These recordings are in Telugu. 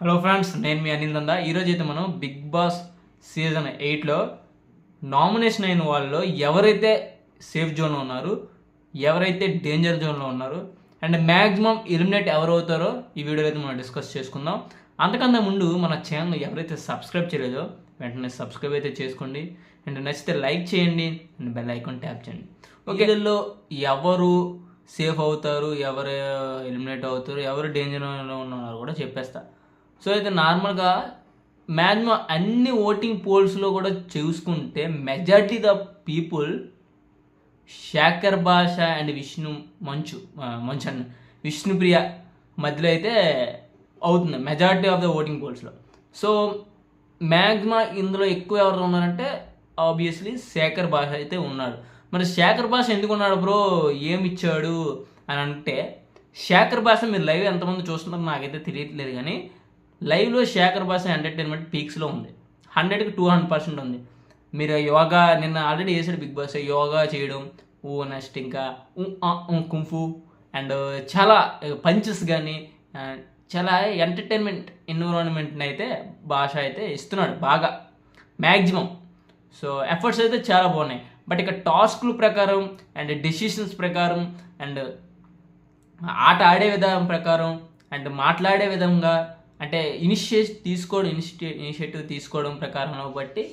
హలో ఫ్రెండ్స్ నేను మీ అనిల్ నందా. ఈరోజు అయితే మనం బిగ్ బాస్ సీజన్ ఎయిట్లో నామినేషన్ అయిన వాళ్ళలో ఎవరైతే సేఫ్ జోన్లో ఉన్నారు ఎవరైతే డేంజర్ జోన్లో ఉన్నారు అండ్ మ్యాక్సిమం ఎలిమినేట్ ఎవరు అవుతారో ఈ వీడియోలో అయితే మనం డిస్కస్ చేసుకుందాం. అంతకన్నా ముందు మన ఛానల్ ఎవరైతే సబ్స్క్రైబ్ చేయలేదో వెంటనే సబ్స్క్రైబ్ అయితే చేసుకోండి. అండ్ నచ్చితే లైక్ చేయండి అండ్ బెల్ ఐకాన్ ట్యాప్ చేయండి. ఓకే. ఎవరు సేఫ్ అవుతారు ఎవరు ఎలిమినేట్ అవుతారు ఎవరు డేంజర్లో ఉన్నారు కూడా చెప్పేస్తా. సో అయితే నార్మల్గా మ్యాక్సిమం అన్ని ఓటింగ్ పోల్స్లో కూడా చూసుకుంటే మెజారిటీ ద పీపుల్ శేఖర్ భాష అండ్ విష్ణు మంచు మంచు అన్న విష్ణుప్రియ మధ్యలో అయితే అవుతుంది మెజారిటీ ఆఫ్ ద ఓటింగ్ పోల్స్లో. సో మ్యాక్సిమం ఇందులో ఎక్కువ ఎవరు ఉన్నారంటే ఆబ్వియస్లీ శేఖర్ భాష అయితే ఉన్నాడు మరి శేఖర్ భాష ఎందుకు ఉన్నాడు బ్రో? ఏమిచ్చాడు అని అంటే శేఖర్ భాష మీరు లైవ్ ఎంతమంది చూస్తున్నారో నాకైతే తెలియట్లేదు కానీ లైవ్లో శేఖర్ భాష ఎంటర్టైన్మెంట్ పీక్స్లో ఉంది. హండ్రెడ్కి టూ హండ్రెడ్ పర్సెంట్ ఉంది. మీరు యోగా నిన్న ఆల్రెడీ చేశాడు బిగ్ బాస్ యోగా చేయడం ఓ నెక్స్ట్ ఇంకా కుంఫు అండ్ చాలా పంచెస్ కానీ చాలా ఎంటర్టైన్మెంట్ ఎన్విరాన్మెంట్ని అయితే భాష అయితే ఇస్తున్నాడు బాగా మ్యాక్సిమం సో ఎఫర్ట్స్ అయితే చాలా బాగున్నాయి. బట్ ఇక టాస్క్ల ప్రకారం అండ్ డెసిషన్స్ ప్రకారం అండ్ ఆట ఆడే విధానం ప్రకారం అండ్ మాట్లాడే విధంగా అంటే ఇనిషియేట్ తీసుకోవడం ఇనిషియే ఇనిషియేటివ్ తీసుకోవడం ప్రకారం బట్టి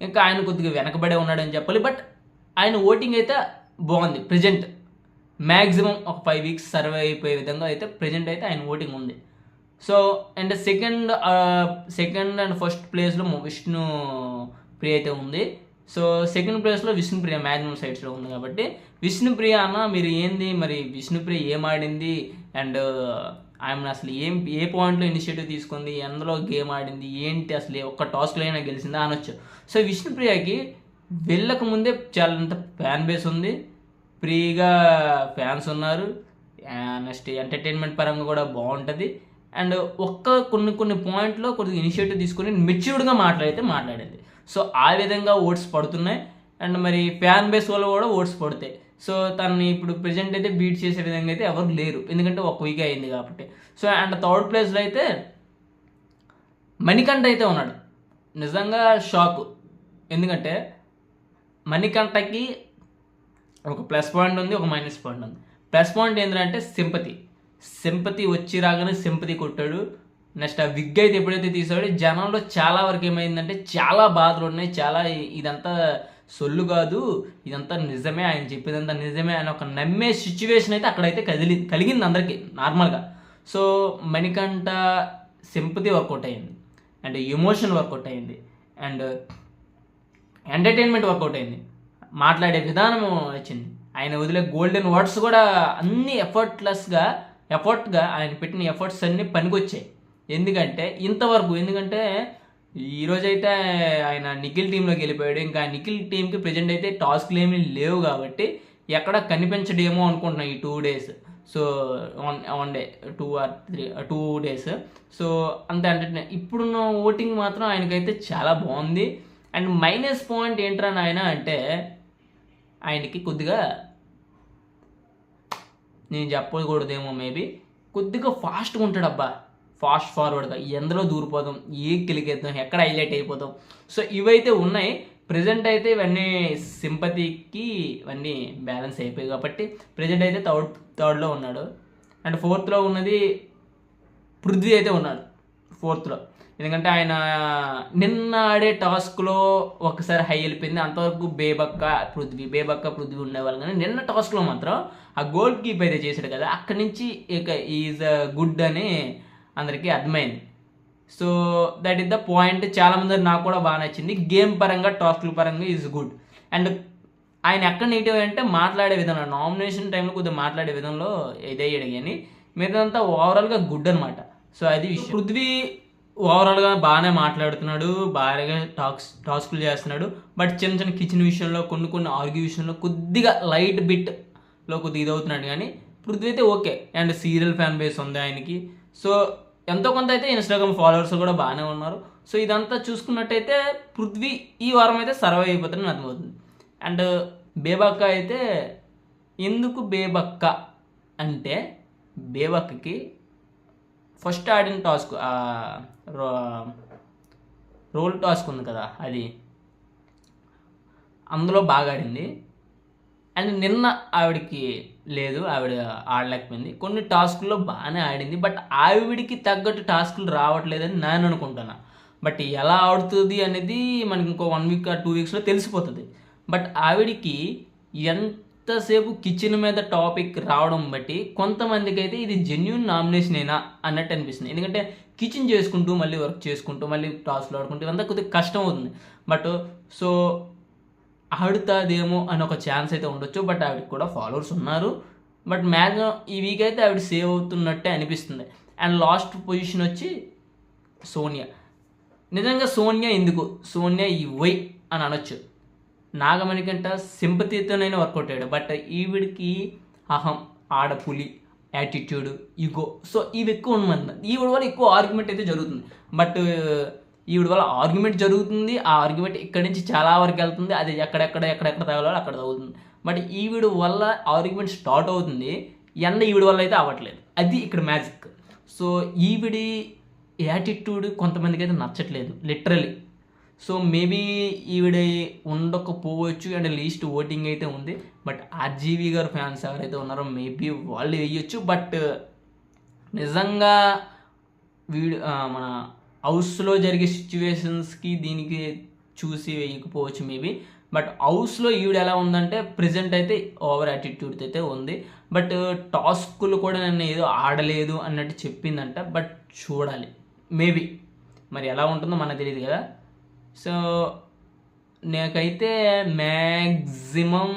ఇంకా ఆయన కొద్దిగా వెనకబడే ఉన్నాడని చెప్పాలి. బట్ ఆయన ఓటింగ్ అయితే బాగుంది ప్రజెంట్. మ్యాక్సిమం ఒక ఫైవ్ వీక్స్ సర్వే అయిపోయే విధంగా అయితే ప్రజెంట్ అయితే ఆయన ఓటింగ్ ఉంది. So and second second and first ప్లేస్లో విష్ణు ప్రియ అయితే ఉంది. సో సెకండ్ ప్లేస్లో విష్ణుప్రియ మ్యాక్సిమం సైడ్స్లో ఉంది కాబట్టి విష్ణుప్రియ అన్న మీరు ఏంది? మరి విష్ణుప్రియ ఏం ఆడింది? అండ్ ఆమె అసలు ఏం ఏ పాయింట్లో ఇనిషియేటివ్ తీసుకుంది ఎందులో గేమ్ ఆడింది ఏంటి అసలు ఒక్క టాస్క్లో అయినా గెలిచిందా అనొచ్చు. సో విష్ణుప్రియకి వెళ్ళక ముందే చాలా అంత ఫ్యాన్ బేస్ ఉంది. ఫ్రీగా ఫ్యాన్స్ ఉన్నారు. నెక్స్ట్ ఎంటర్టైన్మెంట్ పరంగా కూడా బాగుంటుంది. అండ్ ఒక్క కొన్ని కొన్ని పాయింట్లో కొద్దిగా ఇనిషియేటివ్ తీసుకొని మెచ్యూర్డ్గా మాట్లాడితే మాట్లాడింది. సో ఆ విధంగా ఓట్స్ పడుతున్నాయి. అండ్ మరి ఫ్యాన్ బేస్ వల్ల కూడా ఓట్స్ పడతాయి. సో తనని ఇప్పుడు ప్రజెంట్ అయితే బీట్ చేసే విధంగా అయితే ఎవరు లేరు. ఎందుకంటే ఒక వీక్ అయింది కాబట్టి. సో అండ్ థర్డ్ ప్లేస్లో అయితే మణికంఠ అయితే ఉన్నాడు. నిజంగా షాక్ ఎందుకంటే మణికంఠకి ఒక ప్లస్ పాయింట్ ఉంది ఒక మైనస్ పాయింట్ ఉంది. ప్లస్ పాయింట్ ఏంటంటే సింపతి సింపతి వచ్చి రాగానే సింపతి కొట్టాడు. నెక్స్ట్ ఆ విగ్ అయితే ఎప్పుడైతే తీసాడో జనంలో చాలా వరకు ఏమైందంటే చాలా బాధలు ఉన్నాయి. చాలా ఇదంతా సొల్లు కాదు ఇదంతా నిజమే ఆయన చెప్పేదంతా నిజమే అని ఒక నమ్మే సిచ్యువేషన్ అయితే అక్కడైతే కదిలి కలిగింది అందరికీ నార్మల్గా. So Manikanta sympathy work out అయింది. అండ్ ఎమోషన్ వర్కౌట్ అయింది. అండ్ ఎంటర్టైన్మెంట్ వర్కౌట్ అయింది. మాట్లాడే విధానం వచ్చింది ఆయన వదిలే గోల్డెన్ వర్డ్స్ కూడా అన్ని ఎఫర్ట్లెస్గా ఎఫర్ట్గా ఆయన పెట్టిన ఎఫర్ట్స్ అన్నీ పనికొచ్చాయి. ఎందుకంటే ఇంతవరకు ఎందుకంటే ఈరోజైతే ఆయన నిఖిల్ టీంలోకి వెళ్ళిపోయాడు. ఇంకా నిఖిల్ టీంకి ప్రజెంట్ అయితే టాస్క్లు ఏమీ లేవు కాబట్టి ఎక్కడ కనిపించడేమో అనుకుంటున్నాను ఈ two days. So one one day two or three two days. So అంత అంటే ఇప్పుడున్న ఓటింగ్ మాత్రం ఆయనకైతే చాలా బాగుంది. అండ్ మైనస్ పాయింట్ ఏంట్రా నాయన అంటే ఆయనకి కొద్దిగా నేను చెప్పకూడదేమో మేబీ. కొద్దిగా ఫాస్ట్గా ఉంటాడు అబ్బా ఫాస్ట్ ఫార్వర్డ్గా ఎందులో దూరిపోతాం ఏ కిలికేద్దాం ఎక్కడ హైలైట్ అయిపోతాం. సో ఇవైతే ఉన్నాయి. ప్రజెంట్ అయితే ఇవన్నీ సింపతికి ఇవన్నీ బ్యాలెన్స్ అయిపోయాయి కాబట్టి ప్రజెంట్ అయితే థర్డ్ థర్డ్లో ఉన్నాడు. అండ్ ఫోర్త్లో ఉన్నది పృథ్వీ అయితే ఉన్నాడు ఫోర్త్లో. ఎందుకంటే ఆయన నిన్న ఆడే టాస్క్లో ఒకసారి హై వెళ్ళిపోయింది. అంతవరకు బేబక్క పృథ్వీ బేబక్క పృథ్వీ ఉండేవాళ్ళు కానీ నిన్న టాస్క్లో మాత్రం ఆ గోల్ కీప్ అయితే చేశాడు కదా అక్కడి నుంచి ఇక ఈజ్ గుడ్ అని అందరికీ అర్థమైంది. So that is the point చాలామంది నాకు కూడా బాగా నచ్చింది. గేమ్ పరంగా టాస్క్ల పరంగా ఈజ్ గుడ్ అండ్ ఆయన ఎక్కడ నెగిటివ్ అంటే మాట్లాడే విధంలో నామినేషన్ టైంలో కొద్దిగా మాట్లాడే విధంలో ఇదయ్యాడు కానీ మిగతాదంతా ఓవరాల్గా గుడ్ అనమాట సో అది విషయం. పృథ్వీ ఓవరాల్గా బాగానే మాట్లాడుతున్నాడు బాగా టాక్స్ టాస్క్లు చేస్తున్నాడు. బట్ చిన్న చిన్న కిచెన్ విషయంలో కొన్ని కొన్ని ఆర్గ్యూ విషయంలో కొద్దిగా లైట్ బిట్లో కొద్దిగా ఇదవుతున్నాడు కానీ పృథ్వీ అయితే okay and serial fan base ఉంది ఆయనకి. సో ఎంతో కొంత అయితే ఇన్స్టాగ్రామ్ ఫాలోవర్స్ కూడా బాగానే ఉన్నారు. సో ఇదంతా చూసుకున్నట్టయితే పృథ్వీ ఈ వారం అయితే సర్వైవ్ అయిపోతుందని అర్థమవుతుంది. అండ్ బేబక్క అయితే ఎందుకు బేబక్క అంటే బేబక్కకి ఫస్ట్ ఆడిన టాస్క్ రోల్ టాస్క్ ఉంది కదా అది. అందులో బాగా ఆడింది. అండ్ నిన్న ఆవిడకి లేదు ఆవిడ ఆడలేకపోయింది. కొన్ని టాస్కుల్లో బాగానే ఆడింది బట్ ఆవిడికి తగ్గట్టు టాస్కులు రావట్లేదని నేను అనుకుంటున్నా. బట్ ఎలా ఆడుతుంది అనేది మనకి ఇంకో వన్ వీక్ టూ వీక్స్లో తెలిసిపోతుంది. బట్ ఆవిడికి ఎంతసేపు కిచెన్ మీద టాపిక్ రావడం బట్టి కొంతమందికి అయితే ఇది జెన్యున్ నామినేషన్ అయినా అన్నట్టు అనిపిస్తుంది. ఎందుకంటే కిచెన్ చేసుకుంటూ మళ్ళీ వర్క్ చేసుకుంటూ మళ్ళీ టాస్క్లు ఆడుకుంటూ ఇవంతా కొద్దిగా కష్టం అవుతుంది. బట్ సో ఆడుతుందేమో అని ఒక ఛాన్స్ అయితే ఉండొచ్చు బట్ ఆవిడకి కూడా ఫాలోవర్స్ ఉన్నారు. బట్ మ్యాక్సిమం ఈ వీక్ అయితే ఆవిడ సేవ్ అవుతున్నట్టే అనిపిస్తుంది. అండ్ లాస్ట్ పొజిషన్ వచ్చి సోనియా. నిజంగా సోనియా ఎందుకు? సోనియా ఈ వై అని అనొచ్చు. నాగమణి కంట సింపతితోనైనా వర్కౌట్ అయ్యాడు బట్ ఈవిడికి అహం ఆడపులి యాటిట్యూడ్ ఈగో సో ఇవి ఎక్కువ ఉన్నమాట ఈవిడ వల్ల ఎక్కువ ఆర్గ్యుమెంట్ అయితే జరుగుతుంది. బట్ ఈవిడ వల్ల ఆర్గ్యుమెంట్ జరుగుతుంది ఆ ఆర్గ్యుమెంట్ ఇక్కడి నుంచి చాలా వరకు వెళ్తుంది అది ఎక్కడెక్కడ ఎక్కడెక్కడ తగలాలో అక్కడ తగులుతుంది. బట్ ఈవిడ వల్ల ఆర్గ్యుమెంట్ స్టార్ట్ అవుతుంది ఎండ ఈవిడ వల్ల అయితే అవ్వట్లేదు. అది ఇక్కడ మ్యాజిక్. సో ఈవిడి యాటిట్యూడ్ కొంతమందికి అయితే నచ్చట్లేదు లిటరలీ. సో మేబీ ఈవిడ ఉండకపోవచ్చు అండ్ లీస్ట్ ఓటింగ్ అయితే ఉంది. బట్ ఆర్జీవి గారు ఫ్యాన్స్ ఎవరైతే ఉన్నారో మేబీ వాళ్ళు వేయొచ్చు. బట్ నిజంగా వీడు మన హౌస్లో జరిగే సిచ్యువేషన్స్కి దీనికి చూసి వేయకపోవచ్చు మేబీ బట్ హౌస్లో ఈవిడ ఎలా ఉందంటే ప్రజెంట్ అయితే ఓవర్ యాటిట్యూడ్ అయితే ఉంది. బట్ టాస్కులు uh, కూడా నన్ను ఏదో ఆడలేదు అన్నట్టు చెప్పిందంట. బట్ చూడాలి. మేబీ మరి ఎలా ఉంటుందో మనకు తెలియదు కదా. సో నాకైతే మ్యాక్సిమం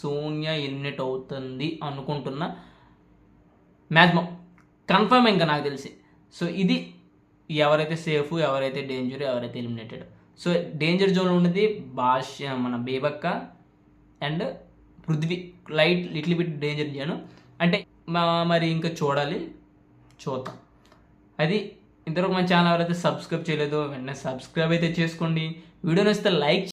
సోనియా ఎన్నిట్ అవుతుంది అనుకుంటున్నా. మ్యాక్సిమం కన్ఫర్మ్ ఇంకా నాకు తెలిసి. సో ఇది ఎవరైతే సేఫ్ ఎవరైతే డేంజర్ ఎవరైతే ఎలిమినేటెడ్ సో డేంజర్ జోన్ ఉన్నది భాష మన Bebakka and Prithvi. Light little bit danger zone అంటే మా- మరి ఇంకా చూడాలి. చూద్దాం. అది ఇంతవరకు మన ఛానల్ ఎవరైతే సబ్స్క్రైబ్ చేయలేదో వెంటనే సబ్స్క్రైబ్ అయితే చేసుకోండి. వీడియో నచ్చితే లైక్